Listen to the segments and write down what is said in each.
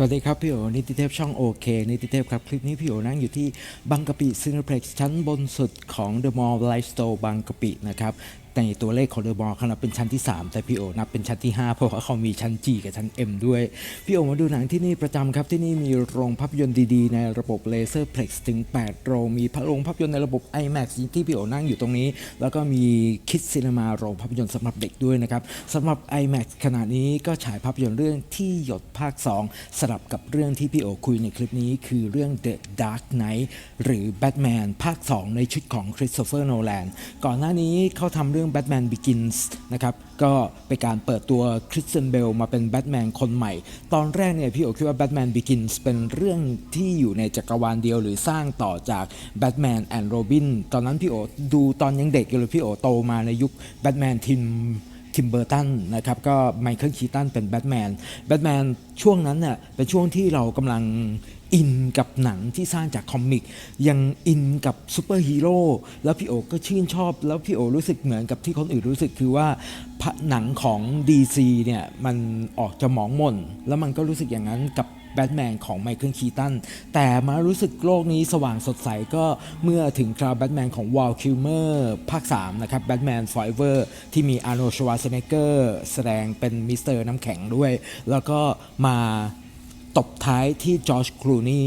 สวัสดีครับพี่โอนิติเทพช่องโอเคนิติเทพครับ คลิปนี้พี่โอนั่งอยู่ที่บางกะปิซินเพล็กซ์ชั้นบนสุดของเดอะมอลล์ไลฟ์สโตร์บางกะปินะครับ ในตัวเลขของ The Mall เขานับเป็นชั้นที่ 3 แต่พี่โอนับเป็นชั้นที่ 5 เพราะว่าเขามีชั้น G กับชั้น M ด้วย พี่โอมาดูหนังที่นี่ประจำครับที่นี่มีโรงภาพยนตร์ดีๆ ในระบบเลเซอร์เพล็กซ์ถึง 8 โรง มีพระโรงภาพยนตร์ในระบบ IMAX ที่พี่โอนั่งอยู่ตรงนี้ แล้วก็มีคิดซีนีมาโรงภาพยนตร์สำหรับเด็กด้วยนะครับสำหรับ IMAX ขณะนี้ก็ฉายภาพยนตร์เรื่องที่หยดภาค 2 สลับกับเรื่องที่พี่โอคุยในคลิปนี้ คือเรื่อง The Dark Knight หรือ Batman ภาค 2 ในชุดของคริสโตเฟอร์โนแลนก่อนหน้านี้เขาทำเรื่อง Batman Begins นะครับก็เป็นการเปิดตัวคริสเตนเบลมาเป็นแบทแมนคนใหม่ ตอนแรกเนี่ยพี่โอคิดว่า Batman Begins เป็นเรื่องที่อยู่ในจักรวาลเดียวหรือสร้างต่อจาก Batman and Robin ตอนนั้นพี่โอดูตอนยังเด็กอยู่เลยพี่โอโตมาในยุค Batman ทิมทิมเบอร์ตันนะครับก็ไมเคิลคีตันเป็นแบทแมนแบทแมนช่วงนั้นเน่ยเป็นช่วงที่เรากำลัง อินกับหนังที่สร้างจากคอมิก ยังอินกับซูเปอร์ฮีโร่แล้วพี่โอก็ชื่นชอบ แล้วพี่โอรู้สึกเหมือนกับที่คนอื่นรู้สึกคือว่าหนังของ DC เนี่ยมันออกจะหมองหม่นแล้วมันก็รู้สึกอย่างนั้นกับแบทแมนของไมเคิลคีตันแต่มารู้สึกโลกนี้สว่างสดใสก็เมื่อถึงคราวแบทแมนของวอลคิลเมอร์ภาค 3 นะครับแบทแมนฟอยเวอร์ที่มีอาร์โนชวาเซเนเกอร์แสดงเป็นมิสเตอร์น้ำแข็งด้วย แล้วก็มา ตบท้ายที่จอร์จครูนี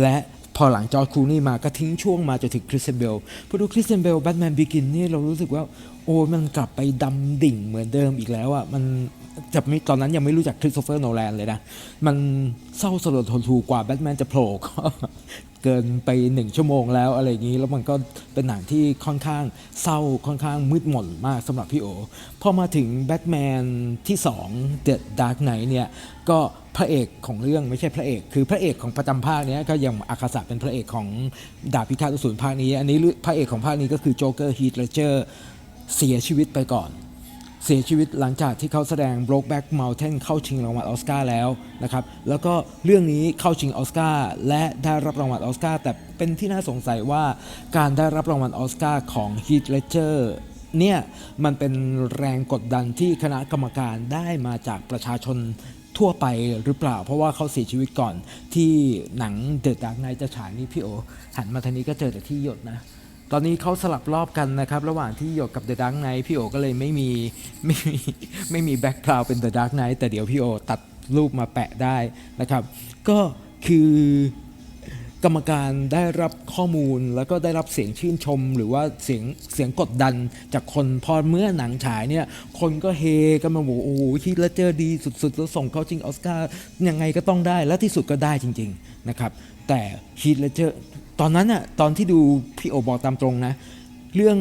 และพอหลังจอร์จครูนีมาก็ทิ้งช่วงมาจนถึงคริสเตนเบลพอดูคริสเตนเบลแบทแมนบิกินนี่เรารู้สึกว่าโอ้มันกลับไปดำดิ่งเหมือนเดิมอีกแล้วอะมันจะไม่ตอนนั้นยังไม่รู้จักคริสโตเฟอร์โนแลนเลยนะ มันเศร้าสลดทนทูกว่าแบทแมนจะโผล่ก็ เกินไปหนึ่งชั่วโมงแล้วอะไรอย่างนี้ แล้วมันก็เป็นหนังที่ค่อนข้างเศร้าค่อนข้างมืดหม่นมากสำหรับพี่โอพอมาถึงแบทแมนที่2 The Dark Knight เนี่ยก็พระเอกของเรื่องไม่ใช่พระเอก คือพระเอกของประจำภาคเนี้ยก็ยังอาคาสะเป็นพระเอกของดาบพิฆาตอสูรภาคนี้ อันนี้พระเอกของภาคนี้ก็คือโจ๊กเกอร์ฮีทเลเจอร์เสียชีวิตไปก่อน เสียชีวิตหลังจากที่เขาแสดง Brokeback Mountain เข้าชิงรางวัลออสการ์แล้วนะครับ แล้วก็เรื่องนี้เข้าชิงออสการ์และได้รับรางวัลออสการ์แต่เป็นที่น่าสงสัยว่าการได้รับรางวัลออสการ์ของ Heath Ledger เนี่ยมันเป็นแรงกดดันที่คณะกรรมการได้มาจากประชาชนทั่วไปหรือเปล่า เพราะว่าเขาเสียชีวิตก่อนที่หนัง The Dark Knight จะฉายนี่พี่โอหันมาทางนี้ก็เจอแต่ที่หยดนะ ตอนนี้เขาสลับรอบกันนะครับ ระหว่างที่หยดกับ The Dark Knight พี่โอก็เลยไม่มีไม่มีไม่มีแบ็กกราวเป็น The Dark Knight แต่เดี๋ยวพี่โอตัดรูปมาแปะได้นะครับ ก็คือกรรมการได้รับข้อมูลแล้วก็ได้รับเสียงชื่นชม หรือว่าเสียงเสียงกดดันจากคนพอเมื่อหนังฉายเนี่ย คนก็เฮกันมาบอกโอ้โหคิดแล้วเจอดีสุดๆ แล้วส่งเข้าชิงออสการ์ยังไงก็ต้องได้และที่สุดก็ได้จริง ๆ นะครับ แต่ฮีทเลเจอร์ ตอนนั้นอะตอนที่ดูพี่โอบอกตามตรงนะ เรื่อง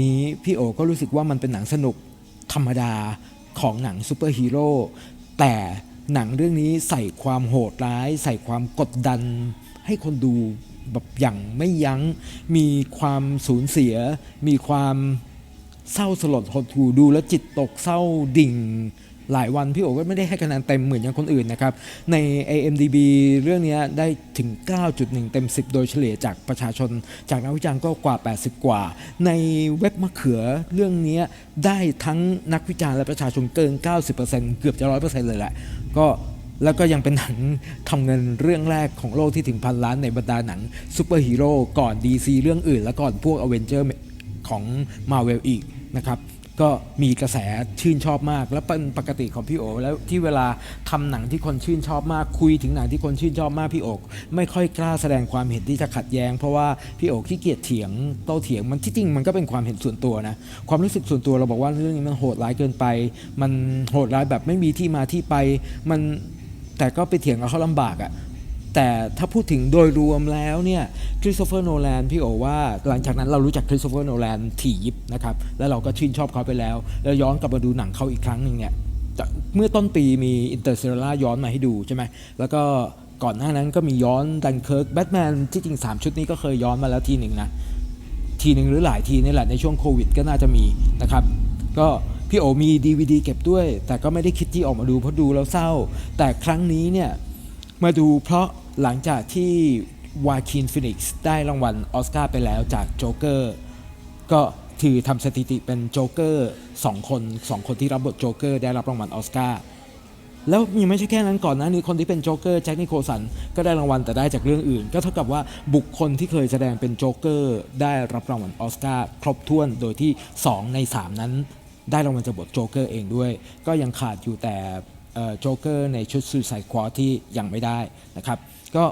นี้พี่โอก็รู้สึกว่ามันเป็นหนังสนุกธรรมดาของหนังซูเปอร์ฮีโร่แต่หนังเรื่องนี้ใส่ความโหดร้าย ใส่ความกดดัน ให้คนดูแบบอย่างไม่ยัง้ง มีความสูญเสีย มีความเศร้าสลดหดหู่ดูแล้วจิตตกเศร้าดิ่ง หลายวันพี่โอก็ไม่ได้ให้คะแนนเต็มเหมือนอย่างคนอื่นนะครับ ใน AMDB เรื่องนี้ได้ถึง 9.1 เต็ม 10 โดยเฉลี่ยจากประชาชน จากนักวิจารณ์ก็กว่า 80 กว่า ในเว็บมะเขือเรื่องนี้ได้ทั้งนักวิจารณ์และประชาชนเกิน 90%เกือบจะ 100%เลยแหละก็แล้วก็ยังเป็นหนังทำเงินเรื่องแรกของโลกที่ถึงพันล้านในบรรดาหนังซูเปอร์ฮีโร่ก่อน DC เรื่องอื่น และก่อนพวกอเวนเจอร์ของ Marvel อีกนะครับ ก็มีกระแสชื่นชอบมาก และเป็นปกติของพี่โอแล้วที่เวลาทำหนังที่คนชื่นชอบมากคุยถึงหนังที่คนชื่นชอบมากพี่โอกไม่ค่อยกล้าแสดงความเห็นที่จะขัดแย้ง เพราะว่าพี่โอกขี้เกียจเถียงโต้เถียงมันที่จริงมันก็เป็นความเห็นส่วนตัวนะความรู้สึกส่วนตัวเราบอกว่าเรื่องนี้มันโหดร้ายเกินไป มันโหดร้ายแบบไม่มีที่มาที่ไปมันแต่ก็ไปเถียงกับเขาลำบากอะ่ะ แต่ถ้าพูดถึงโดยรวมแล้วเนี่ยคริสโตเฟอร์โนแลนพี่โอว่าหลังจากนั้นเรารู้จักคริสโตเฟอร์โนแลนถี่ยิบนะครับแล้วเราก็ชื่นชอบเขาไปแล้ว แล้วย้อนกลับมาดูหนังเขาอีกครั้งหนึ่งเนี่ยเมื่อต้นปีมีอินเตอร์เซลล่าย้อนมาให้ดูใช่ไหมแล้วก็ก่อนหน้านั้นก็มีย้อนดันเคิร์กแบทแมนที่จริง 3 ชุดนี้ก็เคยย้อนมาแล้วทีหนึ่งนะ ทีหนึ่งหรือหลายทีนี่แหละในช่วงโควิดก็น่าจะมีนะครับ ก็พี่โอมี DVD เก็บด้วย แต่ก็ไม่ได้คิดที่ออกมาดูเพราะดูแล้วเศร้า แต่ครั้งนี้เนี่ยมาดูเพราะ หลังจากที่วาคินฟินิกซ์ได้รางวัลออสการ์ไปแล้วจากโจ๊กเกอร์ก็ถือทำสถิติเป็นโจ๊กเกอร์สองคนสองคนที่รับบทโจ๊กเกอร์ได้รับรางวัลออสการ์แล้วยังไม่ใช่แค่นั้นก่อนหนะนี้คนที่เป็นโจ๊กเกอร์แจ็คนิโคลสันก็ได้รางวัลแต่ได้จากเรื่องอื่น ก็เท่ากับว่าบุคคลที่เคยแสดงเป็นโจ๊กเกอร์ได้รับรางวัลออสการ์ครบถ้วนโดยที่ 2 ใน 3 นั้น ได้รางวัลจากบทโจ๊กเกอร์เองด้วย ก็ยังขาดอยู่แต่โจ๊กเกอร์ในชุดซูไซควอที่ยังไม่ได้นะครับ ก็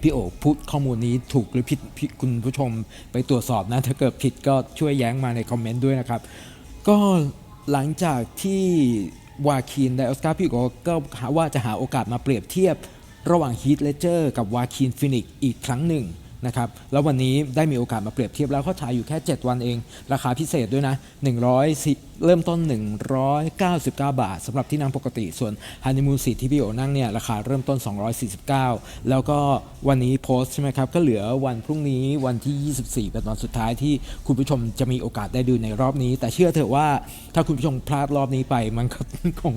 พี่โอพูดข้อมูลนี้ถูกหรือผิดคุณผู้ชมไปตรวจสอบนะ ถ้าเกิดผิดก็ช่วยแย้งมาในคอมเมนต์ด้วยนะครับ ก็หลังจากที่วาคินไดออสการ์พี่โอก็หาว่าจะหาโอกาสมาเปรียบเทียบ ระหว่างฮีทเลเจอร์กับวาคินฟินิกอีกครั้งหนึ่งนะครับแล้ววันนี้ได้มีโอกาสมาเปรียบเทียบแล้วเขาฉายอยู่แค่ 7 วันเอง ราคาพิเศษด้วยนะ 100 เริ่มต้น 199 บาทสำหรับที่นั่งปกติ ส่วนฮันนีมูนซีที่พี่โอนั่งเนี่ยราคาเริ่มต้น 249 แล้วก็วันนี้โพสใช่ไหมครับ ก็เหลือวันพรุ่งนี้วันที่ 24 เป็นวันสุดท้ายที่คุณผู้ชมจะมีโอกาสได้ดูในรอบนี้ แต่เชื่อเถอะว่าถ้าคุณผู้ชมพลาดรอบนี้ไป มันก็คง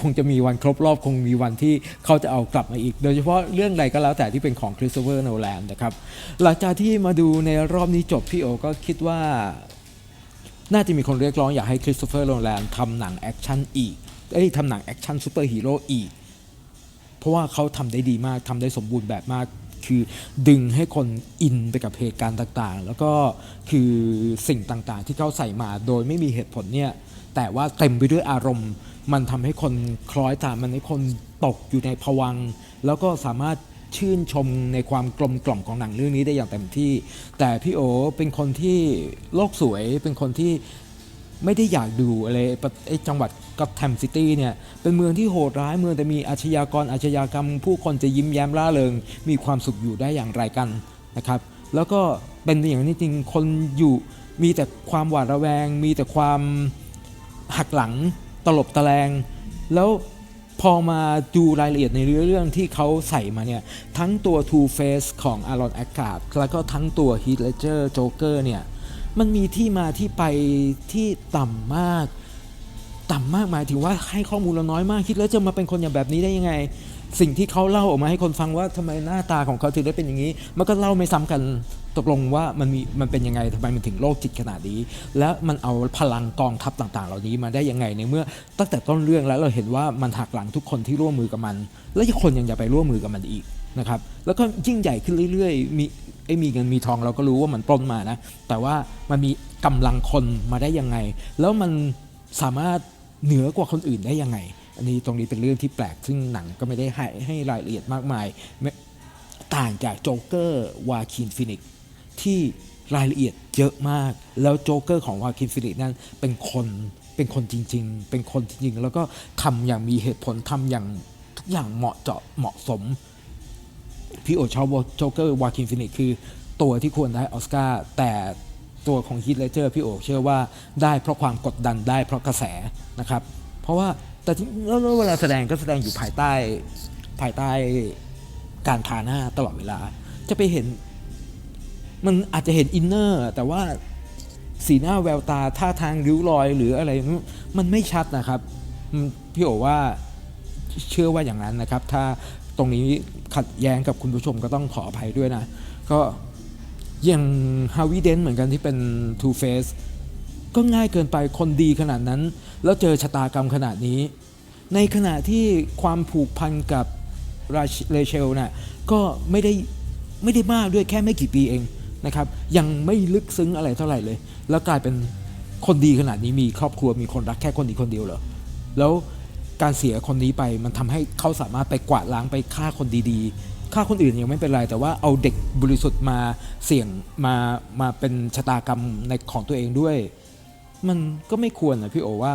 คงจะมีวันครบรอบคงมีวันที่เขาจะเอากลับมาอีก โดยเฉพาะเรื่องใดก็แล้วแต่ที่เป็นของคริสโตเฟอร์โนแลนนะครับหลังจากที่มาดูในรอบนี้จบพี่โอก็คิดว่า น่าจะมีคนเรียกร้องอยากให้คริสโตเฟอร์โรแลนทำหนังแอคชั่นอีกเอ้ยทำหนังแอคชั่นซูเปอร์ฮีโร่อีก เพราะว่าเขาทำได้ดีมากทำได้สมบูรณ์แบบมาก คือดึงให้คนอินไปกับเหตุการณ์ต่างๆ แล้วก็คือสิ่งต่างๆ ที่เขาใส่มาโดยไม่มีเหตุผลเนี่ย แต่ว่าเต็มไปด้วยอารมณ์ มันทำให้คนคล้อยตามมันให้คนตกอยู่ในภวัง แล้วก็สามารถ ชื่นชมในความกลมกล่อมของหนังเรื่องนี้ได้อย่างเต็มที่ แต่พี่โอเป็นคนที่โลกสวยเป็นคนที่ไม่ได้อยากดูอะไรประไอ้จังหวัดกับแทมซิตี้เนี่ยเป็นเมืองที่โหดร้ายเมืองแต่มีอาชญากรอาชญากรรม ผู้คนจะยิ้มแย้มร่าเริง มีความสุขอยู่ได้อย่างไรกันนะครับ แล้วก็เป็นอย่างนี้จริงคนอยู่มีแต่ความหวาดระแวง มีแต่ความหักหลังตลบตะแลงแล้ว พอมาดูรายละเอียดในเรื่องที่เขาใส่มาเนี่ย ทั้งตัว Two Face ของ Aaron Eckhart แล้วก็ทั้งตัว Heath Ledger Joker เนี่ย มันมีที่มาที่ไปที่ต่ำมาก ต่ำมากหมายถึงว่าให้ข้อมูลเราน้อยมากคิดแล้วจะมาเป็นคนอย่างแบบนี้ได้ยังไง สิ่งที่เขาเล่าออกมาให้คนฟังว่าทำไมหน้าตาของเขาถึงได้เป็นอย่างนี้ มันก็เล่าไม่ซ้ำกัน ตกลงว่ามันมีมันเป็นยังไงทำไมมันถึงโรคจิตขนาดนี้ แล้วมันเอาพลังกองทัพต่างๆ เหล่านี้มาได้ยังไงในเมื่อตั้งแต่ต้นเรื่องแล้วเราเห็นว่ามันหักหลังทุกคนที่ร่วมมือกับมัน แล้วคนยังจะไปร่วมมือกับมันอีกนะครับแล้วก็ยิ่งใหญ่ขึ้นเรื่อยๆ มีไอ้มีเงินมีทองเราก็รู้ว่ามันปล้นมานะแต่ว่ามันมีกำลังคนมาได้ยังไง แล้วมันสามารถเหนือกว่าคนอื่นได้ยังไง อันนี้ตรงนี้เป็นเรื่องที่แปลกซึ่งหนังก็ไม่ได้ให้ให้รายละเอียดมากมาย ต่างจากโจ๊กเกอร์วาคินฟินิก ที่รายละเอียดเยอะมาก แล้วโจ๊กเกอร์ของวาคินฟินิกซ์นั้นเป็นคนเป็นคนจริง ๆ เป็นคนจริงๆ แล้วก็ทำอย่างมีเหตุผลทำอย่างทุกอย่างเหมาะเจาะเหมาะสม พี่โอชอบโจ๊กเกอร์วาคินฟินิกคือตัวที่ควรได้ออสการ์แต่ตัวของฮีทเลเจอร์พี่โอเชื่อว่าได้เพราะความกดดันได้เพราะกระแสนะครับ เพราะว่าแต่แล้วเวลาแสดงก็แสดงอยู่ภายใต้ภายใต้การทาหน้าตลอดเวลา จะไปเห็น มันอาจจะเห็นอินเนอร์แต่ว่าสีหน้าแววตาท่าทางริ้วรอยหรืออะไร มันไม่ชัดนะครับ พี่โอว่าเชื่อว่าอย่างนั้นนะครับ ถ้าตรงนี้ขัดแย้งกับคุณผู้ชมก็ต้องขออภัยด้วยนะ ก็อย่างฮาวิเดนเหมือนกันที่เป็น Two Face ก็ง่ายเกินไปคนดีขนาดนั้น แล้วเจอชะตากรรมขนาดนี้ ในขณะที่ความผูกพันกับราเรเชลน่ะก็ไม่ได้ไม่ได้มากด้วยแค่ไม่กี่ปีเอง นะครับยังไม่ลึกซึ้งอะไรเท่าไหร่เลย แล้วกลายเป็นคนดีขนาดนี้มีครอบครัวมีคนรักแค่คนดีคนเดียวเหรอแล้วการเสียคนนี้ไปมันทำให้เขาสามารถไปกวาดล้างไปฆ่าคนดีๆฆ่าคนอื่นยังไม่เป็นไร แต่ว่าเอาเด็กบริสุทธิ์มาเสี่ยงมามาเป็นชะตากรรมในของตัวเองด้วย มันก็ไม่ควรนะพี่โอว่า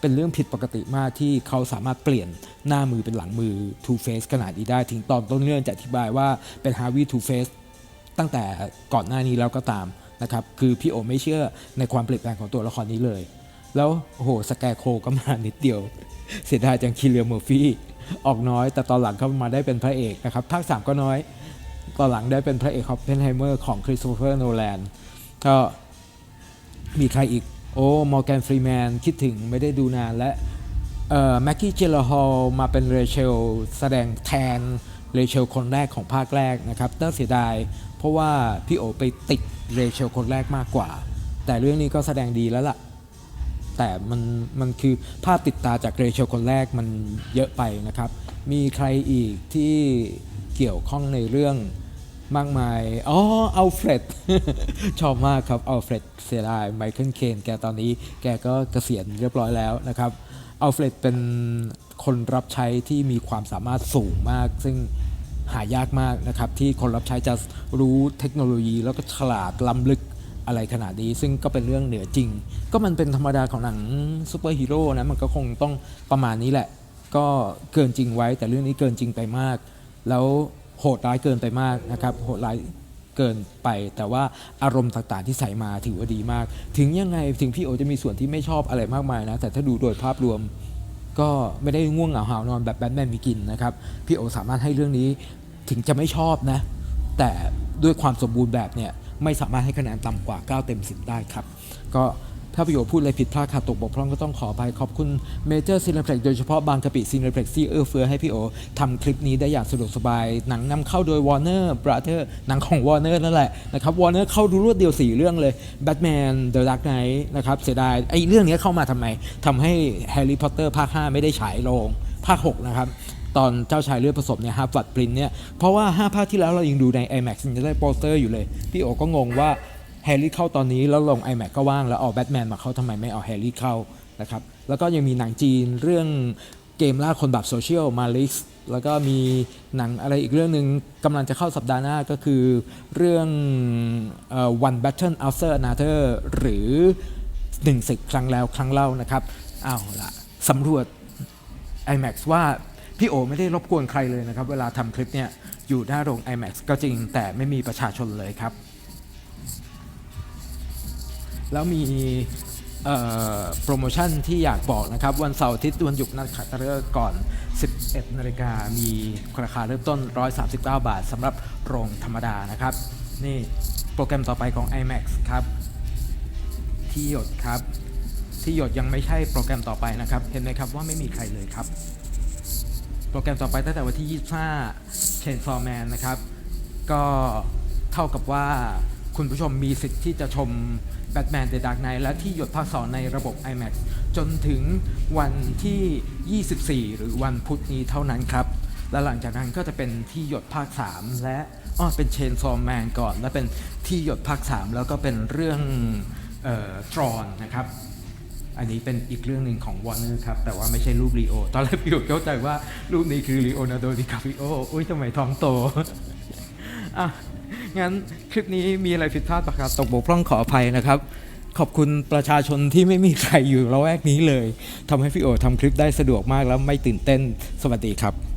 เป็นเรื่องผิดปกติมากที่เขาสามารถเปลี่ยนหน้ามือเป็นหลังมือ Two Face ขนาดนี้ได้ ถึงตอนต้นเรื่องจะอธิบายว่าเป็น Harvey Two Face ตั้งแต่ก่อนหน้านี้แล้วก็ตามนะครับคือพี่โอไม่เชื่อในความเปลี่ยนแปลงของตัวละครนี้เลย แล้วโหสแกโคก็มานิดเดียว เสียดายจังคิเลียเมอร์ฟี่ออกน้อย แต่ตอนหลังเข้ามาได้เป็นพระเอกนะครับภาค3ก็น้อย ตอนหลังได้เป็นพระเอกคอปเพนไฮเมอร์ของคริสโตเฟอร์โนแลนก็มีใครอีกโอ้มอร์แกนฟรีแมนคิดถึงไม่ได้ดูนานและเอ่อแม็กกี้เจลฮอลมาเป็นเรเชลแสดงแทน เรเชลคนแรกของภาคแรกนะครับน่าเสียดาย เพราะว่าพี่โอไปติดเรเชลคนแรกมากกว่า แต่เรื่องนี้ก็แสดงดีแล้วล่ะแแต่มันมันคือภาพติดตาจากเรเชลคนแรกมันเยอะไปนะครับ มีใครอีกที่เกี่ยวข้องในเรื่องมากมาย อ๋อ อัลเฟรด ชอบมากครับ อัลเฟรด เสียดาย ไมเคิล เคน แกตอนนี้ แกก็เกษียณเรียบร้อยแล้วนะครับ อัลเฟรดเป็น คนรับใช้ที่มีความสามารถสูงมาก ซึ่งหายากมากนะครับ ที่คนรับใช้จะรู้เทคโนโลยีแล้วก็ฉลาดล้ำลึกอะไรขนาดนี้ ซึ่งก็เป็นเรื่องเหนือจริง ก็มันเป็นธรรมดาของหนังซูเปอร์ฮีโร่นะมันก็คงต้องประมาณนี้แหละ ก็เกินจริงไว้ แต่เรื่องนี้เกินจริงไปมาก แล้วโหดร้ายเกินไปมากนะครับโหดร้ายเกินไป แต่ว่าอารมณ์ต่างๆที่ใส่มาถือว่าดีมาก ถึงยังไงถึงพี่โอจะมีส่วนที่ไม่ชอบอะไรมากมายนะแต่ถ้าดูโดยภาพรวม ก็ไม่ได้ง่วงเหงาหานอนแบบแบทแมนมีกินนะครับ พี่โอสามารถให้เรื่องนี้ถึงจะไม่ชอบนะ แต่ด้วยความสมบูรณ์แบบเนี่ยไม่สามารถให้คะแนนต่ำกว่า 9 เต็ม 10 ได้ครับ ก็ ถ้าพี่โอพูดอะไรผิดพลาดขาดตกบกพร่องก็ต้องขออภัยขอบคุณเมเจอร์ซีนเพล็กโดยเฉพาะบางกะปิซีนเพล็กที่เอื้อเฟื้อให้พี่โอทำคลิปนี้ได้อย่างสะดวกสบาย หนังนำเข้าโดย Warner Brother หนังของ Warner นั่นแหละนะครับ Warner เข้าดูรวดเดียว 4 เรื่องเลย Batman The Dark Knight นะครับเสียดายไอ้เรื่องนี้เข้ามาทำไมทำให้ Harry Potter ภาค 5 ไม่ได้ฉายโรงภาค 6 นะครับตอนเจ้าชายเลือดผสมเนี่ยฮาร์ฟัดปรินเนี่ยเพราะว่า 5 ภาคที่แล้วเรายังดูใน IMAX ยังได้โปสเตอร์อยู่เลย พี่โอก็งงว่า แฮร์รี่เข้าตอนนี้แล้วลง IMAX ก็ว่าง แล้วเอาแบทแมนมาเข้าทำไมไม่เอาแฮร์รี่เข้านะครับแล้วก็ยังมีหนังจีนเรื่องเกมล่าคนแบบโซเชียลมาลิสแล้วก็มีหนังอะไรอีกเรื่องหนึ่งกำลังจะเข้าสัปดาห์หน้าก็คือเรื่อง One Battle After Another หรือหนึ่งศึกครั้งแล้วครั้งเล่านะครับเอาละสำรวจ IMAX ว่าพี่โอไม่ได้รบกวนใครเลยนะครับ เวลาทำคลิปเนี่ยอยู่หน้าโรง IMAX ก็จริงแต่ไม่มีประชาชนเลยครับ แล้วมีโปรโมชั่นที่อยากบอกนะครับ วันเสาร์อาทิตย์วันหยุดนักขัตฤกษ์ก่อน 11นาฬิกามีราคาเริ่มต้น 139 บาทสำหรับโรงธรรมดานะครับ นี่โปรแกรมต่อไปของ IMAX ครับ ที่หยดครับ ที่หยดยังไม่ใช่โปรแกรมต่อไปนะครับ เห็นไหมครับว่าไม่มีใครเลยครับ โปรแกรมต่อไปตั้งแต่วันที่ 25 Chainsaw Man นะครับ ก็เท่ากับว่าคุณผู้ชมมีสิทธิ์ที่จะชม Batman The Dark Knight และที่หยดภาคสองในระบบ IMAX จนถึงวันที่ 24 หรือวันพุธนี้เท่านั้นครับ และหลังจากนั้นก็จะเป็นที่หยดภาค 3 และอ้อเป็น Chainsaw Man ก่อน แล้วเป็นที่หยดภาค 3 แล้วก็เป็นเรื่องออตรอนนะครับ อันนี้เป็นอีกเรื่องหนึ่งของ Warner ครับ แต่ว่าไม่ใช่รูปลีโอ ตอนแรกพี่เข้าใจว่ารูปนี้คือลีโอนาโดดิคาปิโอ อุ้ยทำไมท้องโตอะ งั้นคลิปนี้มีอะไรผิดพลาดประการตกบกพร่องขออภัยนะครับ ขอบคุณประชาชนที่ไม่มีใครอยู่ละแวกนี้เลยทำให้พี่โอทำคลิปได้สะดวกมากแล้วไม่ตื่นเต้นสวัสดีครับ